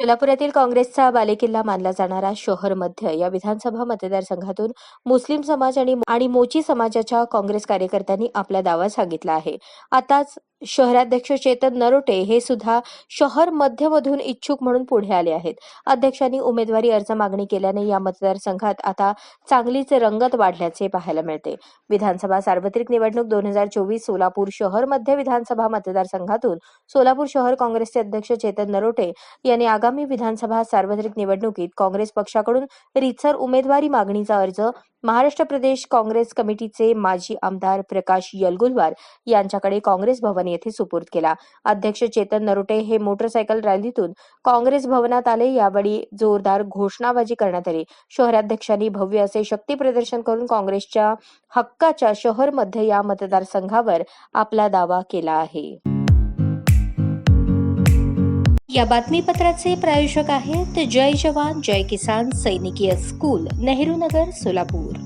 सोलापुरातील काँग्रेसचा बालेकिल्ला मानला जाणारा शहर मध्य या विधानसभा मतदारसंघातून मुस्लिम समाज आणि आणि मोची समाजाच्या काँग्रेस कार्यकर्त्यांनी आपला दावा सांगितला आहे. आताच शहराध्यक्ष चेतन नरोटे हे सुद्धा शहर मध्यमधून इच्छुक म्हणून पुढे आले आहेत. अध्यक्षांनी उमेदवारी अर्ज मागणी केल्याने या मतदारसंघात आता चांगलीच रंगत वाढल्याचे पाहायला मिळते. विधानसभा सार्वत्रिक निवडणूक दोन हजार चोवीस सोलापूर शहर मध्य विधानसभा मतदारसंघातून सोलापूर शहर काँग्रेसचे अध्यक्ष चेतन नरोटे यांनी आगामी विधानसभा सार्वत्रिक निवडणुकीत काँग्रेस पक्षाकडून रितसर उमेदवारी मागणीचा अर्ज महाराष्ट्र प्रदेश काँग्रेस कमिटीचे माजी आमदार प्रकाश यलगुलवार यांच्याकडे काँग्रेस भवन भवन येथे सुपूर्द केला. अध्यक्ष चेतन नरोटे हे मोटरसायकल रॅलीतून काँग्रेस भवनात आले. यावेळी जोरदार घोषणाबाजी करण्यात आली. शहराध्यक्षांनी भव्य असे शक्ती प्रदर्शन करून काँग्रेसच्या हक्काच्या शहरमध्ये या मतदारसंघावर आपला दावा केला आहे. या बातमीपत्राचे प्रायोजक आहेत जय जवान जय किसान सैनिकीय स्कूल नेहरू नगर सोलापूर.